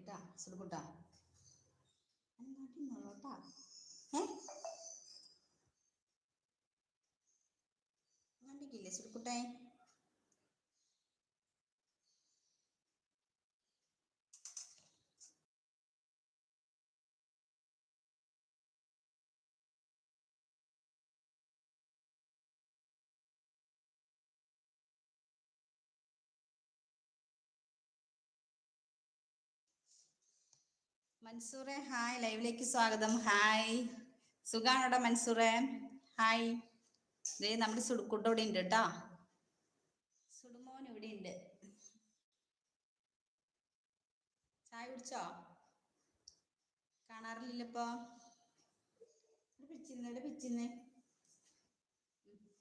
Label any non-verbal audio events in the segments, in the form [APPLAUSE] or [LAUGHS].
ഇരിക്കട്ടാ സുടുക്കുട്ടാ അങ്ങോട്ട് നോട്ടാ ഏ? അങ്ങോട്ടേക്കില്ലേ സുടുക്കുട്ടേ മൻസൂറെ ഹായ്. ലൈവിലേക്ക് സ്വാഗതം. ഹായ്. സുഖാണോടാ മൻസൂറെ? ഹായ്. ദേ നമ്മുടെ സുടുക്കുട്ട ഇവിടെ ഉണ്ട് കേട്ടോ സുടുമോൻ ഇവിടെ ഉണ്ട്. ചായ കുടിച്ചോ? കാണാറില്ലല്ലോ ഇപ്പൊ. പിടിച്ചിരുന്ന് ഇവിടെ പിടിച്ചിരുന്ന്.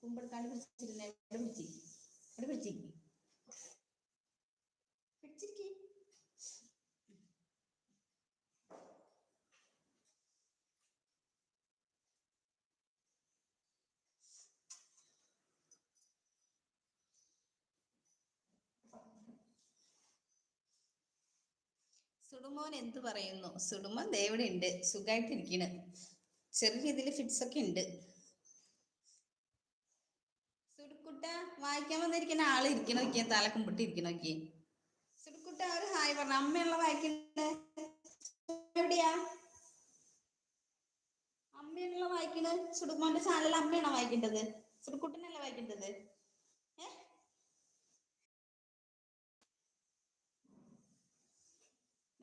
കുമ്പെടുക്കാണ്ട് പിടിച്ചിരുന്ന് ഇവിടെ പിടിച്ചി ഇവിടെ പിടിച്ചിരിക്കി സുടുമോൻ എന്ത് പറയുന്നു? സുടുമോൻ ദേവിടെ ഉണ്ട്. സുഖമായിട്ടിരിക്കണ് ചെറിയ രീതിയിൽ ഫിറ്റ്സ് ഒക്കെ ഉണ്ട്. സുടുക്കുട്ട വായിക്കാൻ വന്നിരിക്കുന്ന ആൾ ഇരിക്കണ നോക്കിയ തല കുമ്പിട്ട് ഇരിക്കണ നോക്കി സുടുക്കുട്ട ഒരു ഹായ് പറഞ്ഞ. അമ്മയുള്ള വായിക്കണേ എവിടെയാ? അമ്മയാണല്ലോ വായിക്കണത് സുടുമോന്റെ ചാനലിൽ അമ്മയാണോ വായിക്കേണ്ടത്? സുടുക്കുട്ടനല്ല വായിക്കേണ്ടത് ഏ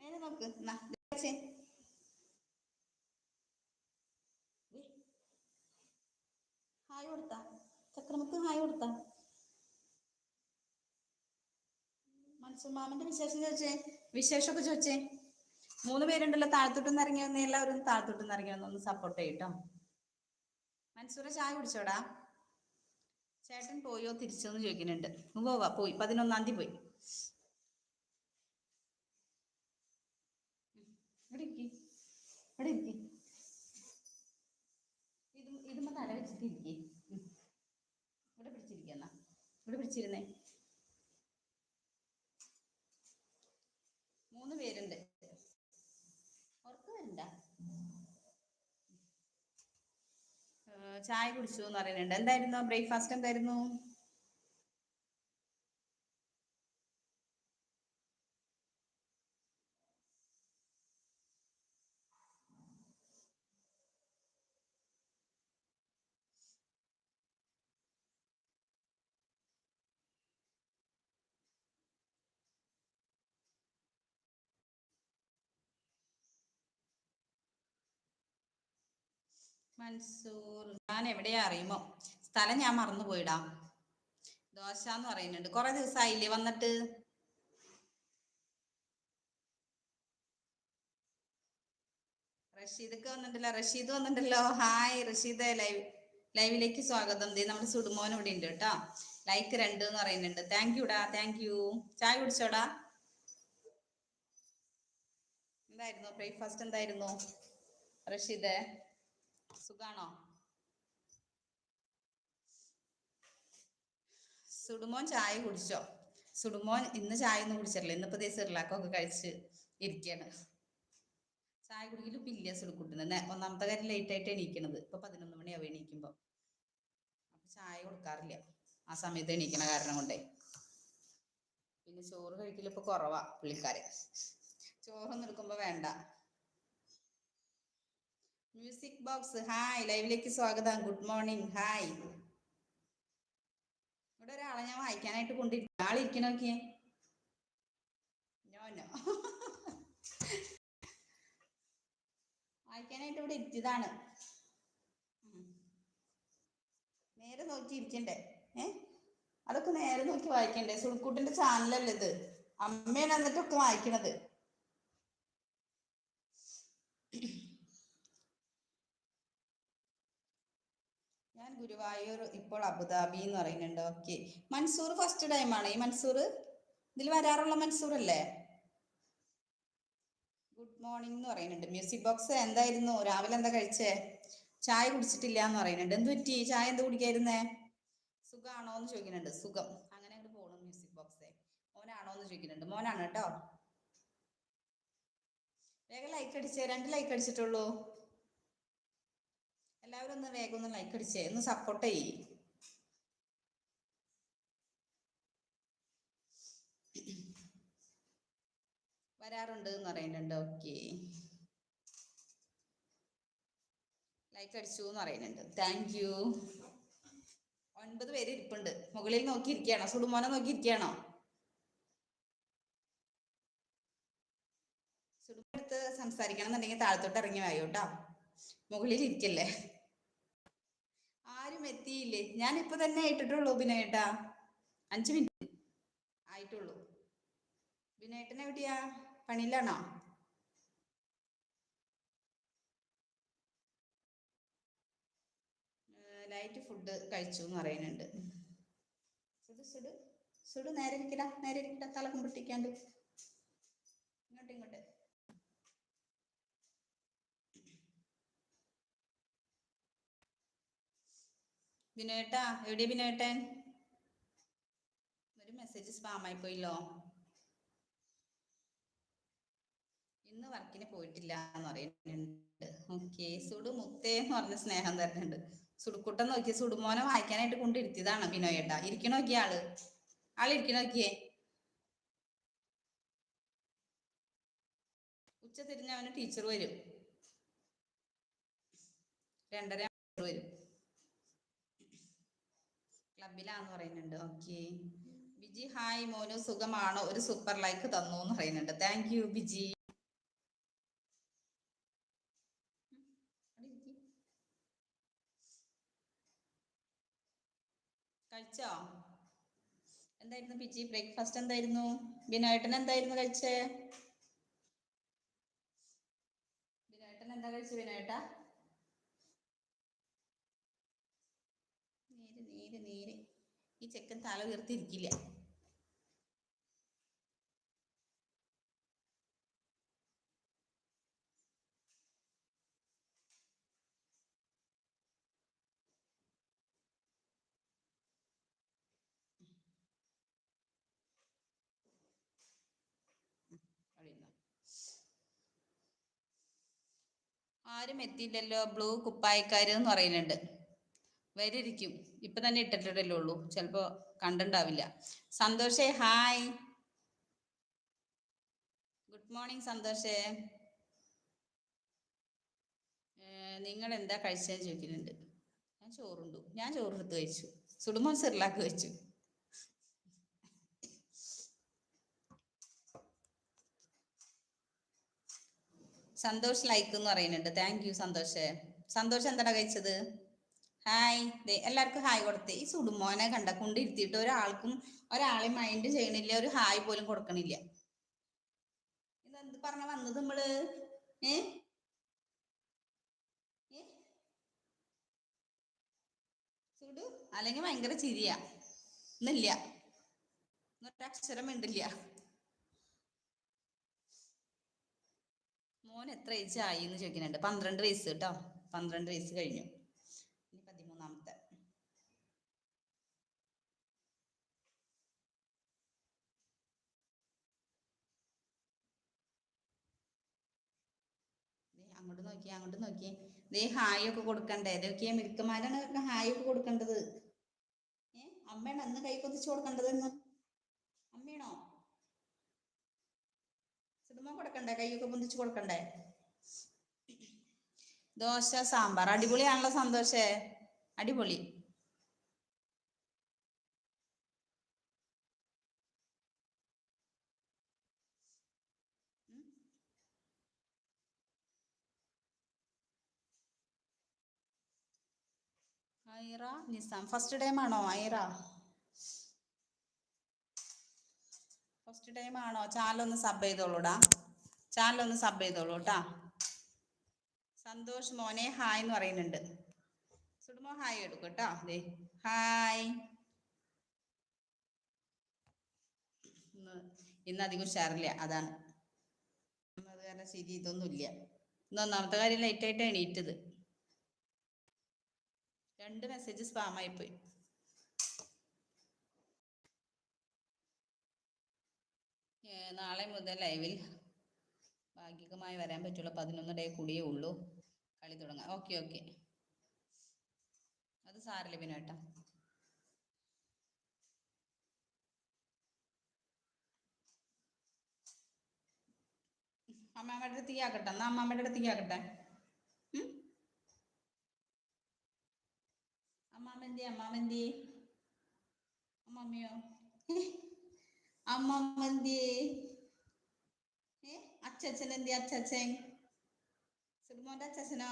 നേരെ നോക്ക്. ഹായ് കൊടുത്ത. ചക്രമുക്ക് ഹായ് കൊടുത്ത. മൻസൂർ വിശേഷം ചോദിച്ചേ? വിശേഷമൊക്കെ ചോദിച്ചേ. മൂന്ന് പേരുണ്ടല്ലോ താഴത്തോട്ടുനിന്ന് ഇറങ്ങി വന്ന. എല്ലാവരും താഴത്തോട്ടുനിന്ന് ഇറങ്ങി വന്ന്. ഒന്ന് സപ്പോർട്ട് ചെയ്യട്ടോ മൻസൂറ ചായ കുടിച്ചോടാ? ചേട്ടൻ പോയോ തിരിച്ചോന്ന് ചോദിക്കുന്നുണ്ട്. പോവാ. പോയി. പതിനൊന്നാം തീയതി പോയി. ഇവിടെ ഇരിക്കി ഇത് ഇതുമ്പോ തല വെച്ചിട്ട് ഇരിക്കി. ഇവിടെ പിടിച്ചിരിക്കുന്ന ഇവിടെ പിടിച്ചിരുന്നേ. മൂന്ന് പേരുണ്ട്. ഉറക്കം വരണ്ട. ചായ കുടിച്ചു എന്ന് പറയുന്നുണ്ട്. എന്തായിരുന്നു? ബ്രേക്ക്ഫാസ്റ്റ് എന്തായിരുന്നു? മൻസൂർ. ഞാൻ എവിടെയാ അറിയുമോ സ്ഥലം ഞാൻ മറന്നു പോയിടാ ദോശ എന്ന് പറയുന്നുണ്ട്. കുറെ ദിവസമായില്ലേ വന്നിട്ട്? റഷീദക്ക് വന്നിട്ടില്ല? റഷീദ് വന്നിട്ടല്ലോ. ഹായ് റഷീദ്. ലൈവ് ലൈവിലേക്ക് സ്വാഗതം. ദേ നമ്മുടെ സുടുമോൻ ഇവിടെ ഉണ്ട് കേട്ടോ. ലൈക്ക് രണ്ട് എന്ന് പറയുന്നുണ്ട്. താങ്ക് യുടാ താങ്ക് യു ചായ കുടിച്ചോടാ? എന്തായിരുന്നു? ബ്രേക്ക്ഫാസ്റ്റ് എന്തായിരുന്നു? റഷീദ്. സുഖാണോ? സുടുമോൻ ചായ കുടിച്ചോ? സുടുമോൻ ഇന്ന് ചായ ഒന്നും കുടിച്ചിട്ടില്ല. ഇന്നിപ്പോ ദേ സിർലാക്കൊക്കെ കഴിച്ച് ഇരിക്കാണ്. ചായ കുടിക്കലും ഇല്ല സുടുക്കുട്ടുന്നത് ഒന്നാമത്തെ കാര്യം ലേറ്റ് ആയിട്ട് എണീക്കണത്. ഇപ്പൊ പതിനൊന്ന് മണിയാവും എണീക്കുമ്പോ. അപ്പൊ ചായ കൊടുക്കാറില്ല. ആ സമയത്ത് എണീക്കണ കാരണം കൊണ്ടേ. പിന്നെ ചോറ് കഴിക്കലിപ്പോ കുറവാ പുള്ളിക്കാരെ. ചോറൊന്നും എടുക്കുമ്പോ വേണ്ട. മ്യൂസിക് ബോക്സ് ഹായ് ലൈവിലേക്ക് സ്വാഗതം. ഗുഡ് മോർണിംഗ് ഹായ് ഇവിടെ ഒരാളെ ഞാൻ വായിക്കാനായിട്ട് കൊണ്ടിരിക്കും ആളിരിക്കണോക്കെ നോ നോ വായിക്കാനായിട്ട് ഇവിടെ ഇരുത്തിയതാണ് നേരെ നോക്കി ഇരിക്കണ്ടേ? ഏ? അതൊക്കെ നേരെ നോക്കി വായിക്കണ്ടേ? സുൾക്കൂട്ടിന്റെ ചാനലല്ലേ ഇത്? അമ്മയാണ് വായിക്കണത് ഞാൻ ഗുരുവായൂർ ഇപ്പോൾ അബുദാബി എന്ന് പറയുന്നുണ്ട്. ഓക്കെ മൻസൂർ ഫസ്റ്റ് ടൈമാണ് ഈ മൻസൂർ? ഇതിൽ വരാറുള്ള മൻസൂർ അല്ലേ? ഗുഡ് മോർണിംഗ് എന്ന് പറയുന്നുണ്ട്. മ്യൂസിക് ബോക്സ് എന്തായിരുന്നു? രാവിലെ എന്താ കഴിച്ചേ? ചായ കുടിച്ചിട്ടില്ല എന്ന് പറയുന്നുണ്ട്. എന്ത് പറ്റി? ചായ എന്ത് കുടിക്കായിരുന്നേ? സുഖാണോ എന്ന് ചോദിക്കുന്നുണ്ട്. സുഖം. അങ്ങനെ അങ്ങോട്ട് പോകണം മ്യൂസിക് ബോക്സേ മോനാണോ എന്ന് ചോദിക്കുന്നുണ്ട്. മോനാണ് കേട്ടോ. വേഗം ലൈക്ക് അടിച്ചേ. രണ്ട് ലൈക്ക് അടിച്ചിട്ടുള്ളൂ. എല്ലാവരും ഒന്ന് വേഗം ഒന്ന് ലൈക്ക് അടിച്ചേ ഒന്ന് സപ്പോർട്ട് ചെയ്യേ. വരാറുണ്ട് എന്ന് പറയുന്നുണ്ട് ഓക്കെ ലൈക്ക് അടിച്ചു എന്ന് പറയുന്നുണ്ട്. താങ്ക് യു ഒൻപത് പേര് ഇരിപ്പുണ്ട്. മുകളിൽ നോക്കിയിരിക്കുകയാണോ? സുടുമോനെ നോക്കിയിരിക്കുകയാണോ? സുടുമോടുത്ത് സംസാരിക്കണം എന്നുണ്ടെങ്കിൽ താഴത്തോട്ട് ഇറങ്ങി വായോട്ടോ മുകളിൽ ഇരിക്കല്ലേ? എത്തിയില്ലേ? ഞാൻ ഇപ്പൊ തന്നെ ഇട്ടിട്ടുള്ളൂ ബിനേട്ടാ. അഞ്ചു മിനിറ്റ്. ആയിട്ടുള്ളൂ. ബിനേട്ടൻ എവിടെയാ പണിയിലാണോ? ലൈറ്റ് ഫുഡ് കഴിച്ചു എന്ന് പറയുന്നുണ്ട്. സുഡു സുഡു സുഡു നേരെ ഇരിക്കടാ നേരെ ഇരിക്കടാ തല കുമ്പിട്ടിക്കാണ്ട്. ഇങ്ങോട്ട് ഇങ്ങോട്ട്. ബിനേട്ടാ എവിടെയാ ബിനേട്ടൻ ഒരു മെസ്സേജ് സ്പാം ആയി പോയില്ലോ. ഇന്ന് വർക്കിന് പോയിട്ടില്ല എന്ന് പറയുന്നുണ്ട്. ഓക്കെ സുഡു മുത്തേ എന്ന് പറഞ്ഞ സ്നേഹം തരുന്നുണ്ട്. സുടുക്കുട്ടം നോക്കിയ സുടുമോനെ വായിക്കാനായിട്ട് കൊണ്ടിരുത്തിയതാണ് ബിനോയേട്ടാ ഇരിക്കണ നോക്കിയ ആൾ. ആൾ ഇരിക്കണ നോക്കിയേ. ഉച്ച തിരിഞ്ഞ അവന് ടീച്ചർ വരും. രണ്ടര മണിക്കൂർ വരും എന്ന് പറയുന്നുണ്ട്. ഓക്കെ ബിജി ഹായ് മോനു സുഖമാണോ? ഒരു സൂപ്പർ ലൈക്ക് തന്നു എന്ന് പറയുന്നുണ്ട്. Thank you Biji. കഴിച്ചോ? എന്തായിരുന്നു ബിജി? ബ്രേക്ക്ഫാസ്റ്റ് എന്തായിരുന്നു? ബിനോട്ടൻ എന്തായിരുന്നു കഴിച്ചേ? ബിനോയേട്ടൻ എന്താ കഴിച്ചു ബിനോയേട്ടാ? നേര് നേര് നേര്. ഈ ചെക്കൻ തല ഉയർത്തിയിരിക്കില്ല. ആരും എത്തിയില്ലല്ലോ. ബ്ലൂ കുപ്പായക്കാര് എന്ന് പറയുന്നുണ്ട്. വരിയിരിക്കും. ഇപ്പൊ തന്നെ ഇട്ടിട്ടല്ലേ ഉള്ളൂ. ചിലപ്പോ കണ്ടിണ്ടാവില്ല. സന്തോഷേ ഹായ്. ഗുഡ് മോർണിംഗ് സന്തോഷേ. നിങ്ങൾ എന്താ കഴിച്ചതെന്ന് ചോദിക്കുന്നുണ്ട്. ഞാൻ ചോറുണ്ടു. ഞാൻ ചോറെടുത്ത് കഴിച്ചു. സുടുമോൻ സിർലാക്ക് കഴിച്ചു സന്തോഷ് ലൈക്ക് എന്ന് പറയുന്നുണ്ട്. Thank U സന്തോഷേ. സന്തോഷ് എന്താടാ കഴിച്ചത്? ഹായ്. എല്ലാവർക്കും ഹായ് കൊടുത്തേ. ഈ സുടുമോനെ കണ്ട കൊണ്ടിരുത്തിയിട്ട് ഒരാൾക്കും ഒരാളെ മൈൻഡ് ചെയ്യണില്ല ഒരു ഹായ് പോലും കൊടുക്കണില്ല. ഇതെന്ത് പറഞ്ഞ വന്നത് നമ്മൾ ഏ? സുഡു അല്ലെങ്കിൽ ഭയങ്കര ചിരിയാ. ഇന്നില്ല ഒരക്ഷരം ഉണ്ടില്ല മോൻ എത്ര ഏജ് ആയി എന്ന് ചോദിക്കുന്നുണ്ട്. പന്ത്രണ്ട് വയസ്സ് കേട്ടോ. പന്ത്രണ്ട് വയസ്സ് കഴിഞ്ഞു ഇനി പതിമൂന്നാമത്തെ ദേ അങ്ങോട്ട് നോക്കിയേ അങ്ങോട്ട് നോക്കിയേ. ദേ ഹായ് ഒക്കെ കൊടുക്കണ്ടേ? ഇതൊക്കെ മിൽക്കന്മാരാണ് ഹായ് ഒക്കെ കൊടുക്കേണ്ടത്. ഏ? അമ്മയാണ് അന്ന് കൈ കൊതിച്ചു കൊടുക്കേണ്ടത് എന്ന് അമ്മയാണോ? സിനിമ കൊടുക്കണ്ടേ? കൈയൊക്കെ പൊന്തിച്ചു കൊടുക്കണ്ടേ? ദോശ സാമ്പാർ. അടിപൊളിയാണല്ലോ സന്തോഷേ. അടിപൊളി. ഐറ നിസാം. ഫസ്റ്റ് ടൈം ആണോ ഐറ? ഫസ്റ്റ് ടൈം ആണോ? ചാനലൊന്ന് സബ് ചെയ്തോളൂടാ. ചാനലൊന്ന് സബ് ചെയ്തോളൂ കേട്ടാ സന്തോഷ് മോനെ ഹായ് എന്ന് പറയുന്നുണ്ട്. സുഡുമോ ഹായ് എടുക്കും കേട്ടോ ദേ ഹായ്. ഇന്ന് അധികം ഉഷാറില്ല അതാണ്. അത് കാരണം ശരി ഇതൊന്നുമില്ല. ഇന്ന് ഒന്നാമത്തെ കാര്യം ലൈറ്റ് ആയിട്ട് എണീറ്റത്. രണ്ട് മെസ്സേജ് സ്പാം ആയി പോയി. നാളെ മുതൽ ലൈവിൽ ഭാഗികമായി വരാൻ പറ്റുള്ള പതിനൊന്ന് ഡേ കൂടിയേ ഉള്ളൂ. കളി തുടങ്ങാം. ഓക്കെ ഓക്കെ അത് സാറില്ല കേട്ടോ അമ്മാമ്മയുടെ അടുത്തേക്ക് ആക്കട്ടെ എന്നാ അമ്മാമ്മയുടെ അടുത്തേക്ക് ആക്കട്ടെ അമ്മാമ്മന്തി അമ്മാമ്മന്തി അമ്മാമ്മയോ? അമ്മമ്മന്തി അച്ഛൻ എന്തി അച്ഛൻ സുടുമോന്റെ അച്ഛനോ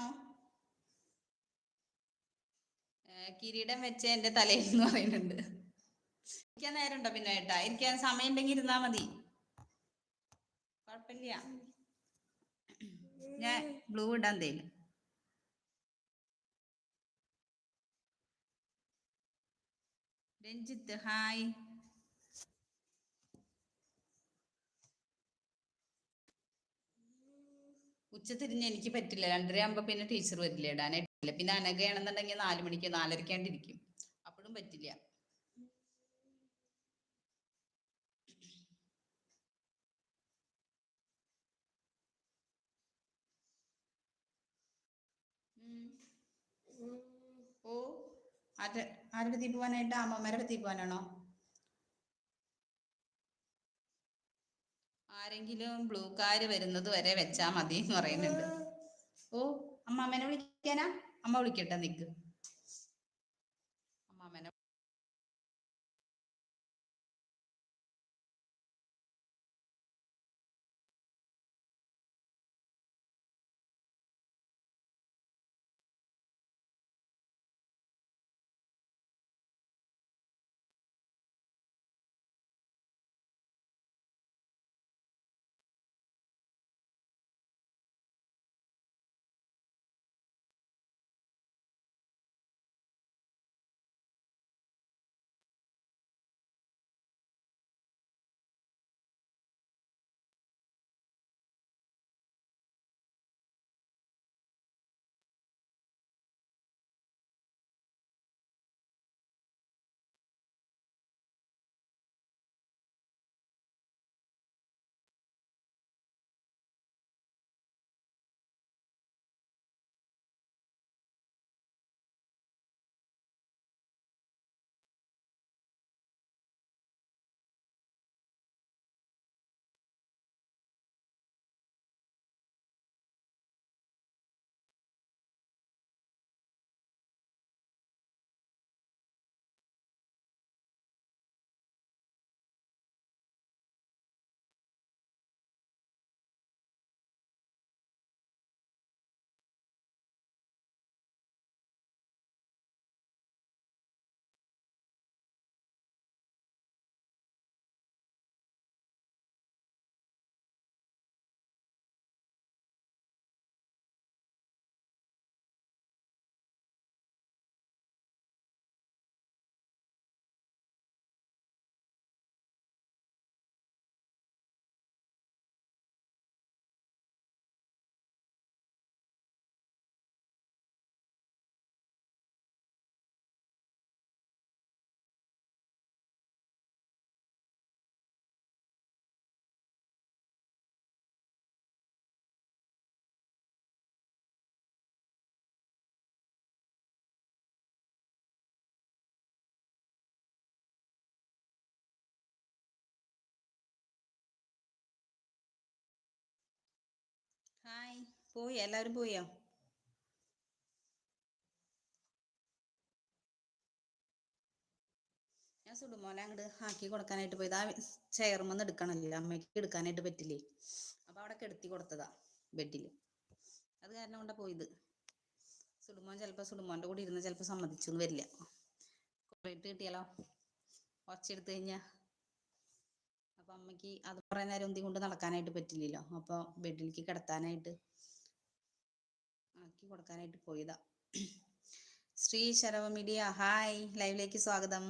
കിരീടം വെച്ച എന്റെ തലയിൽ എന്ന് പറയുന്നുണ്ട്. ഇരിക്കാൻ നേരമുണ്ടോ പിന്നെ ഏട്ടാ? ഇരിക്കാൻ സമയം ഉണ്ടെങ്കിൽ ഇരുന്നാ മതി. കുഴപ്പമില്ല. ഞാൻ ബ്ലൂ ഇടാൻ തേലും രഞ്ജിത്ത് ഹായ്. ഉച്ചതിരിഞ്ഞ് എനിക്ക് പറ്റില്ല. രണ്ടര ആകുമ്പോ പിന്നെ ടീച്ചർ വരില്ല ഇടാനായിട്ടില്ല പിന്നെ അനകയാണെന്നുണ്ടെങ്കിൽ നാലു മണിക്ക് നാലരക്കാണ്ടിരിക്കും അപ്പോഴും പറ്റില്ല. ഓ. ആരുടെ ആരുടെ തീ പോവാനായിട്ട് അമ്മമാരുടെ തീ പോവാനാണോ ആരെങ്കിലും ബ്ലൂ കാര് വരുന്നത് വരെ വെച്ചാ മതി എന്ന് പറയുന്നുണ്ട്. ഓ അമ്മ അമ്മനെ വിളിക്കാനാ? അമ്മ വിളിക്കട്ടെ നിക്ക്. പോയി എല്ലാവരും പോയോ? ഞാൻ സുടുമോനെ അങ്ങോട്ട് ആക്കി കൊടുക്കാനായിട്ട് പോയത്. ആ ചെയർമെന്ന് എടുക്കണമല്ലോ അമ്മയ്ക്ക് എടുക്കാനായിട്ട് പറ്റില്ലേ? അപ്പൊ അവിടെ കെടുത്തി കൊടുത്തതാ ബെഡിൽ. അത് കാരണം കൊണ്ടാ പോയത്. സുടുമോൻ ചിലപ്പോ സുടുമോന്റെ കൂടെ ഇരുന്ന് ചിലപ്പോ സമ്മതിച്ചു വരില്ല. കുറേട്ട് കിട്ടിയാലോ? ഒച്ചെടുത്ത് കഴിഞ്ഞാ. അപ്പൊ അമ്മയ്ക്ക് അത് കുറെ നേരം ഒന്തി കൊണ്ട് നടക്കാനായിട്ട് പറ്റില്ലല്ലോ. അപ്പൊ ബെഡിലേക്ക് കിടത്താനായിട്ട് ആക്കി കൊടുക്കാനായിട്ട് പോയതാ. Shri Sarava media hi. ലൈവിലേക്ക് സ്വാഗതം.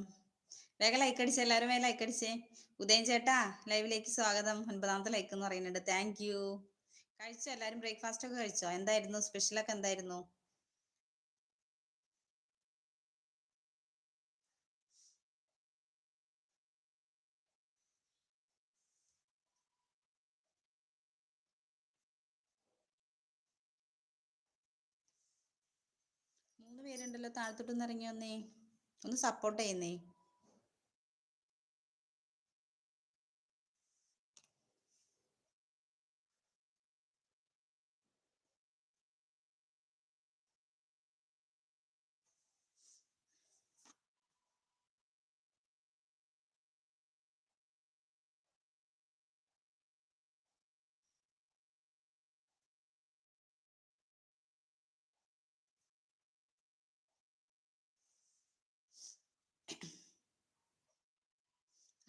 വേഗം ലൈക്ക് അടിച്ചേ എല്ലാവരും വേഗം ലൈക്ക് അടിച്ചേ. ഉദയൻ ചേട്ടാ ലൈവിലേക്ക് സ്വാഗതം. ഒൻപതാമത്തെ ലൈക്ക് എന്ന് പറയുന്നുണ്ട്. താങ്ക് യു കഴിച്ചോ? എല്ലാവരും ബ്രേക്ക്ഫാസ്റ്റ് ഒക്കെ കഴിച്ചോ? എന്തായിരുന്നു? സ്പെഷ്യലൊക്കെ എന്തായിരുന്നു? പേരുണ്ടല്ലോ താഴത്തോട്ടൊന്ന് ഇറങ്ങി വന്നേ ഒന്ന് സപ്പോർട്ട് ചെയ്യുന്നേ.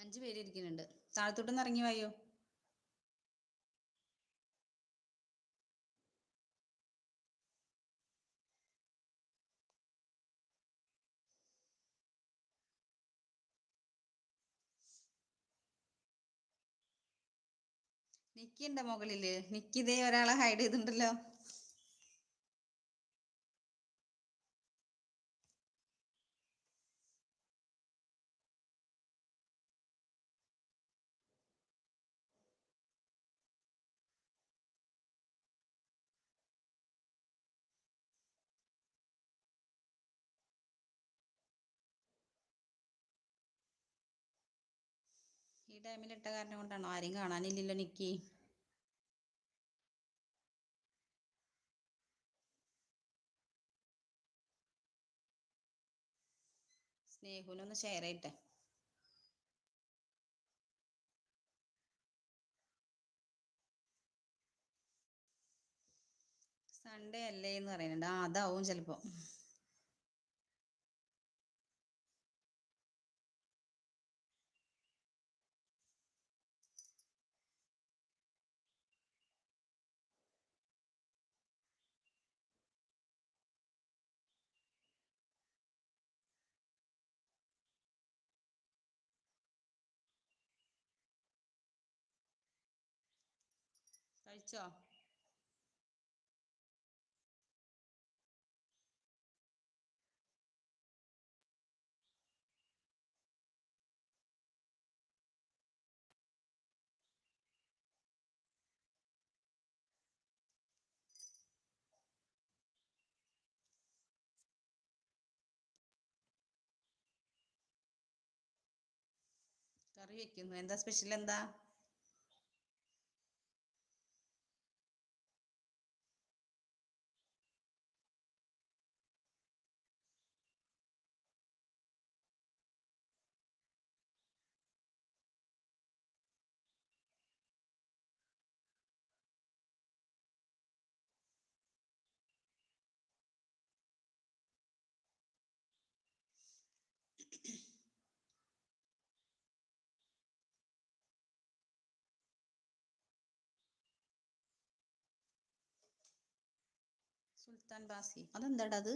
അഞ്ച് പേര് ഇരിക്കുന്നുണ്ട്. താഴത്തോട്ടൊന്ന് ഇറങ്ങി വായോ? നിക്കിണ്ട മുകളിൽ. നിക്കിതേ ഒരാളെ ഹൈഡ് ചെയ്തിട്ടുണ്ടല്ലോ. ഈ ടൈമിൽ ഇട്ട കാരണം കൊണ്ടാണോ? ആരും കാണാനില്ലല്ലോ നിക്കി. സ്നേഹുനൊന്ന് ഷെയർ ചെയ്യട്ടെ. സൺഡേ അല്ലേ എന്ന് പറയുന്നുണ്ട്. ആ അതാവും ചിലപ്പോ. കഴിച്ചോ കറി വെക്കുന്നു. എന്താ സ്പെഷ്യൽ എന്താ? സുൽത്താൻ ബാസി. അതെന്താടാ അത്?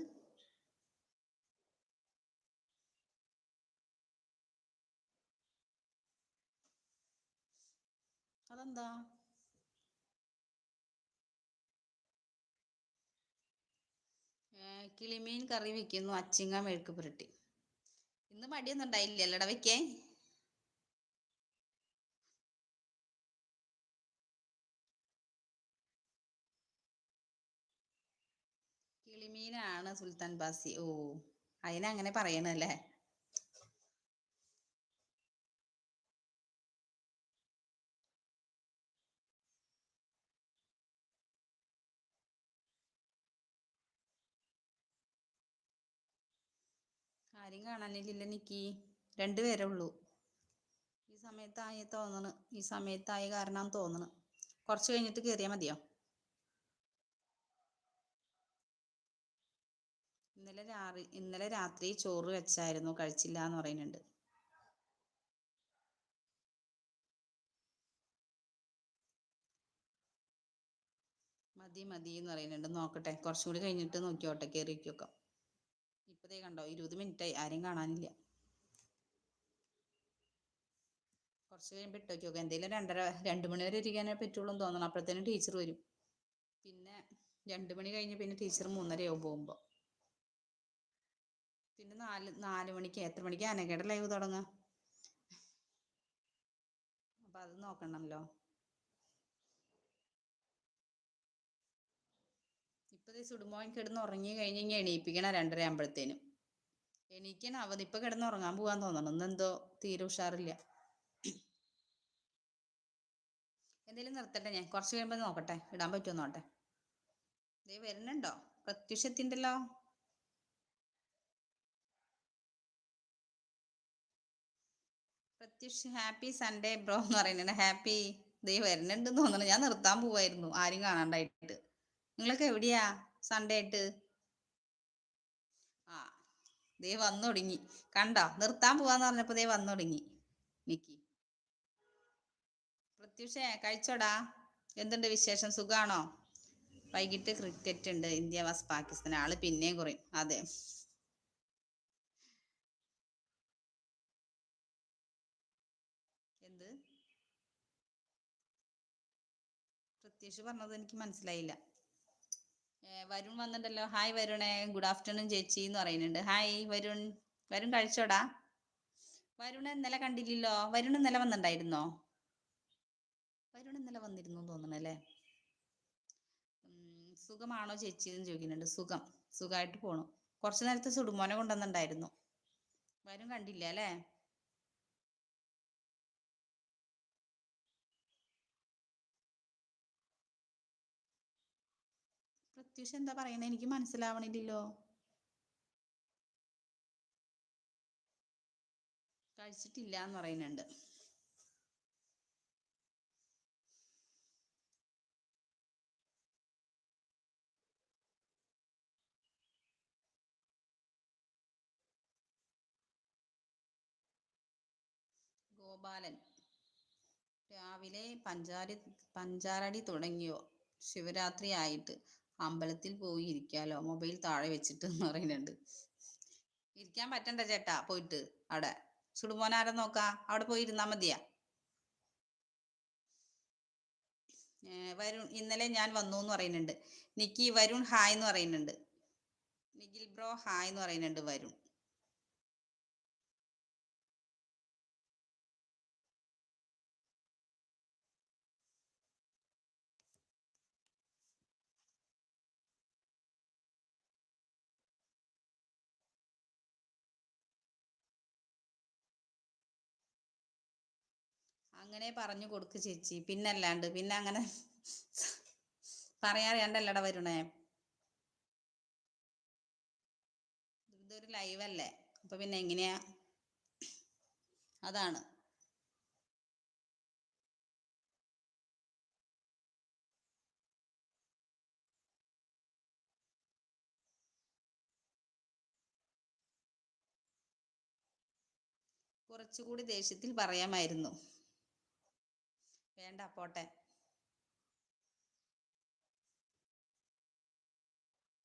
അതെന്താ? കിളിമീൻ കറി വെക്കുന്നു. അച്ചിങ്ങ മെഴുക്ക് പുരട്ടി. ഇന്ന് മടിയൊന്നും ഉണ്ടായില്ലല്ലോടാ വെക്കേ? കിളിമീനാണ് സുൽത്താൻ ബാസി. ഓ അതിനങ്ങനെ പറയണല്ലേ? ആരും കാണാനില്ല നിക്കി. രണ്ടുപേരേ ഉള്ളൂ. ഈ സമയത്തായി തോന്നണ് ഈ സമയത്തായി കാരണം തോന്നണ്. കുറച്ച് കഴിഞ്ഞിട്ട് കയറിയാൽ മതിയോ? ഇന്നലെ രാത്രി ഇന്നലെ രാത്രി ചോറ് വെച്ചായിരുന്നു കഴിച്ചില്ല എന്ന് പറയുന്നുണ്ട്. മതി മതി എന്ന് പറയുന്നുണ്ട്. നോക്കട്ടെ കുറച്ചും കൂടി കഴിഞ്ഞിട്ട് നോക്കിയോട്ടെ കയറിക്കൊക്കെ ഇപ്പതേ കണ്ടോ ഇരുപത് മിനിറ്റായി ആരെയും കാണാനില്ല. കുറച്ച് കഴിയുമ്പോൾ ഇട്ട് നോക്കി എന്തെങ്കിലും രണ്ടര രണ്ട് മണി വരെ ഇരിക്കാനേ പറ്റുള്ളൂ എന്ന് തോന്നണം. അപ്പോഴത്തേനും ടീച്ചർ വരും. പിന്നെ രണ്ട് മണി കഴിഞ്ഞ് പിന്നെ ടീച്ചർ മൂന്നരയാവും പോകുമ്പോൾ പിന്നെ നാല് നാല് മണിക്ക് എത്ര മണിക്ക് അനഘയുടെ ലൈവ് തുടങ്ങാം? അപ്പൊ അത് നോക്കണമല്ലോ ഇപ്പൊ സുടുമോൻ കിടന്ന് ഉറങ്ങി കഴിഞ്ഞ് എണീപ്പിക്കണ എണീപ്പിക്കണം രണ്ടര ആകുമ്പോഴത്തേനും എണീക്കാൻ അവധി ഇപ്പൊ കിടന്ന് ഉറങ്ങാൻ പോവാൻ തോന്നണം. ഇന്നെന്തോ തീരെ ഉഷാറില്ല. എന്തേലും നിർത്തട്ടെ ഞാൻ? കുറച്ച് കഴിയുമ്പോൾ നോക്കട്ടെ. ഇടാൻ പറ്റുമോ നോക്കട്ടെ. ദേ വരുന്നുണ്ടോ? Pratyusha Pratyush happy Sunday bro എന്ന് പറയുന്നുണ്ട്. ഹാപ്പി ദൈ വരുന്നുണ്ടെന്ന് തോന്നുന്നു. ഞാൻ നിർത്താൻ പോവായിരുന്നു. ആരും കാണാണ്ടായിട്ട്. നിങ്ങളൊക്കെ എവിടെയാ? സൺഡേ ആയിട്ട്? ആ ദൈ വന്നു തുടങ്ങി കണ്ടോ? നിർത്താൻ പോവാന്ന് പറഞ്ഞപ്പോ ദൈ വന്നു തുടങ്ങി നിക്കി. പ്രത്യുഷേ കഴിച്ചോടാ. എന്തുണ്ട് വിശേഷം? സുഖാണോ? വൈകിട്ട് ക്രിക്കറ്റ് ഉണ്ട്. India was Pakistan. ആൾ പിന്നെയും കുറയും. അതെ എന്ത് പ്രത്യേകിച്ച് പറഞ്ഞത് എനിക്ക് മനസ്സിലായില്ല. വരുൺ വന്നിട്ടല്ലോ. ഹായ് വരുണേ. ഗുഡ് ആഫ്റ്റർനൂൺ ചേച്ചി എന്ന് പറയുന്നുണ്ട്. ഹായ് വരുൺ. വരുൺ കഴിച്ചോടാ. വരുൺ ഇന്നലെ കണ്ടില്ലല്ലോ. വരുൺ ഇന്നലെ വന്നിട്ടുണ്ടായിരുന്നോ? വരുൺ ഇന്നലെ വന്നിരുന്നു തോന്നണല്ലേ സുഖമാണോ ചേച്ചി എന്ന് ചോദിക്കുന്നുണ്ട്. സുഖം. സുഖമായിട്ട് പോണു. കുറച്ചു നേരത്തെ സുടുമോനെ കൊണ്ടുവന്നിട്ടുണ്ടായിരുന്നു. വരും കണ്ടില്ല അല്ലേ? പ്രത്യൂഷ് എന്താ പറയുന്നേ? എനിക്ക് മനസ്സിലാവണില്ലല്ലോ. കഴിച്ചിട്ടില്ല എന്ന് പറയുന്നുണ്ട്. ഗോപാലൻ രാവിലെ പഞ്ചാരി പഞ്ചാരടി തുടങ്ങിയോ? ശിവരാത്രി ആയിട്ട് അമ്പലത്തിൽ പോയി ഇരിക്കാലോ? മൊബൈൽ താഴെ വെച്ചിട്ട് എന്ന് പറയുന്നുണ്ട്. ഇരിക്കാൻ പറ്റണ്ട ചേട്ടാ പോയിട്ട് അവിടെ. ചുടുമോനാരെ നോക്കാ? അവിടെ പോയി ഇരുന്നാ മതിയാ. വരുൺ ഇന്നലെ ഞാൻ വന്നു എന്ന് പറയുന്നുണ്ട്. നിക്കി വരുൺ ഹായ് എന്ന് പറയുന്നുണ്ട്. നിഖിൽ ബ്രോ ഹായ് എന്ന് പറയുന്നുണ്ട് വരുൺ. അങ്ങനെ പറഞ്ഞു കൊടുക്ക് ചേച്ചി. പിന്നല്ലാണ്ട് പിന്നെ അങ്ങനെ പറയാറിയണ്ടല്ലട വരുണേ. ഇതൊരു അല്ലേ? അപ്പൊ പിന്നെ എങ്ങനെയാ? അതാണ്. കുറച്ചുകൂടി ദേഷ്യത്തിൽ പറയാമായിരുന്നു. വേണ്ട പോട്ടെ.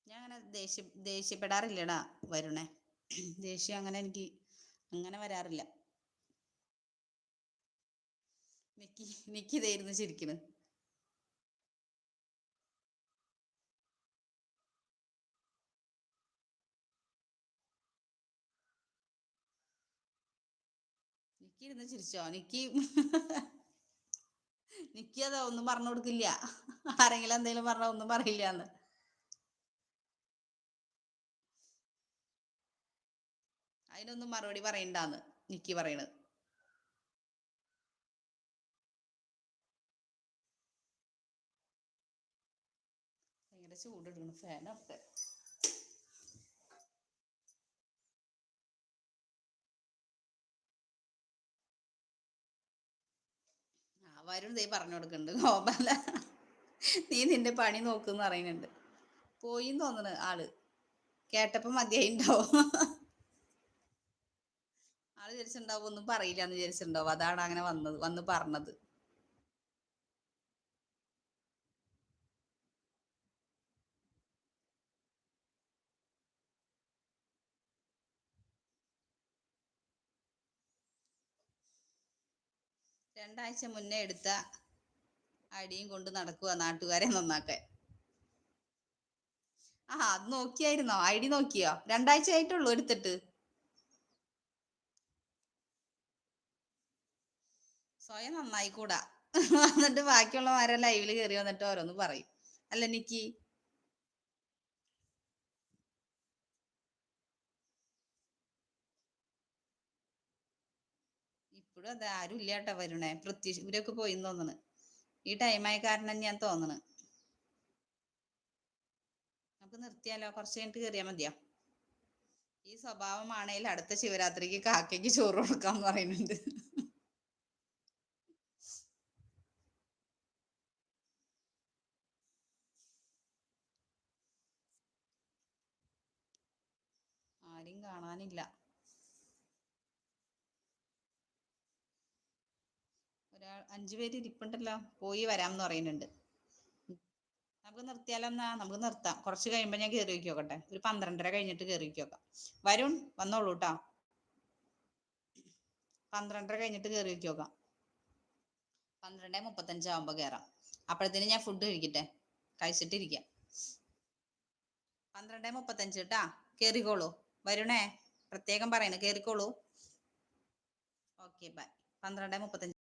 ഞാൻ അങ്ങനെ ദേഷ്യ ദേഷ്യപ്പെടാറില്ലടാ വരുണേ. ദേഷ്യം അങ്ങനെ എനിക്ക് അങ്ങനെ വരാറില്ല. നിക്കി നിക്കി ഇതായിരുന്നു ഇരുന്ന് ചിരിച്ചോ? നിക്കി നിക്കി അതോ ഒന്നും പറഞ്ഞു കൊടുക്കില്ല. ആരെങ്കിലും എന്തെങ്കിലും പറഞ്ഞാൽ ഒന്നും പറയില്ല എന്ന് അതിനൊന്നും മറുപടി പറയണ്ടാന്ന് നിക്കി പറയണത്. ഭയങ്കര ചൂടെടുക്കണം ഫാൻ ആ വരുൺ ദേ പറഞ്ഞു കൊടുക്കുന്നുണ്ട് [LAUGHS] ഗോപാല നീ നിന്റെ പണി നോക്കുന്ന് പറയുന്നുണ്ട്. പോയി തോന്നുന്നു ആൾ. കേട്ടപ്പോ മതിയായിണ്ടാവും. ആൾ വിചാരിച്ചിട്ടുണ്ടാവും ഒന്നും പറയില്ല എന്ന് വിചാരിച്ചിട്ടുണ്ടാവും. അതാണ് അങ്ങനെ വന്നത് വന്ന് പറഞ്ഞത്. രണ്ടാഴ്ച മുന്നേ എടുത്ത അടിയും കൊണ്ട് നടക്കുക നാട്ടുകാരെ നന്നാക്കാൻ. ആ അത് നോക്കിയായിരുന്നോ? ഐ ഡി നോക്കിയോ? രണ്ടാഴ്ച ആയിട്ടുള്ളൂ എടുത്തിട്ട്. സ്വയം നന്നായിക്കൂടാ. എന്നിട്ട് ബാക്കിയുള്ളവരെ ലൈവിൽ കയറി വന്നിട്ട് ഓരോന്ന് പറയും. അല്ല നിക്കി ഇവിടെ അത് ആരും ഇല്ല കേട്ടോ വരുണേ. പ്രത്യക്ഷ ഇവരൊക്കെ പോയി തോന്നണ്. ഈ ടൈമായ കാരണം ഞാൻ തോന്നണ്. നമുക്ക് നിർത്തിയാലോ? കുറച്ച് കഴിഞ്ഞിട്ട് കയറിയാ മതിയോ? ഈ സ്വഭാവമാണേൽ അടുത്ത ശിവരാത്രിക്ക് കാക്കയ്ക്ക് ചോറ് കൊടുക്കാന്ന് പറയുന്നുണ്ട്. ആരും കാണാനില്ല. ഒരാൾ അഞ്ചു പേര് ഇരിപ്പുണ്ടല്ലോ പോയി വരാം എന്ന് പറയുന്നുണ്ട്. നമുക്ക് നിർത്തിയാലോ എന്നാ? നമുക്ക് നിർത്താം. കുറച്ച് കഴിയുമ്പോ ഞാൻ കയറി വയ്ക്കോക്കട്ടെ ഒരു പന്ത്രണ്ടര കഴിഞ്ഞിട്ട് കയറി വയ്ക്കോക്കാം വരുൺ വന്നോളൂ കേട്ടോ പന്ത്രണ്ടര കഴിഞ്ഞിട്ട് കയറി വയ്ക്കോക്കാം പന്ത്രണ്ടേ മുപ്പത്തഞ്ചാവുമ്പോ കയറാം അപ്പോഴത്തേനും ഞാൻ ഫുഡ് കഴിക്കട്ടെ. കഴിച്ചിട്ടിരിക്കാം. പന്ത്രണ്ടേ മുപ്പത്തഞ്ച് കേട്ടാ കേറിക്കോളൂ. വരുണേ പ്രത്യേകം പറയണേ. കേറിക്കോളൂ. ഓക്കെ ബൈ പന്ത്രണ്ടേ മുപ്പത്തഞ്ച്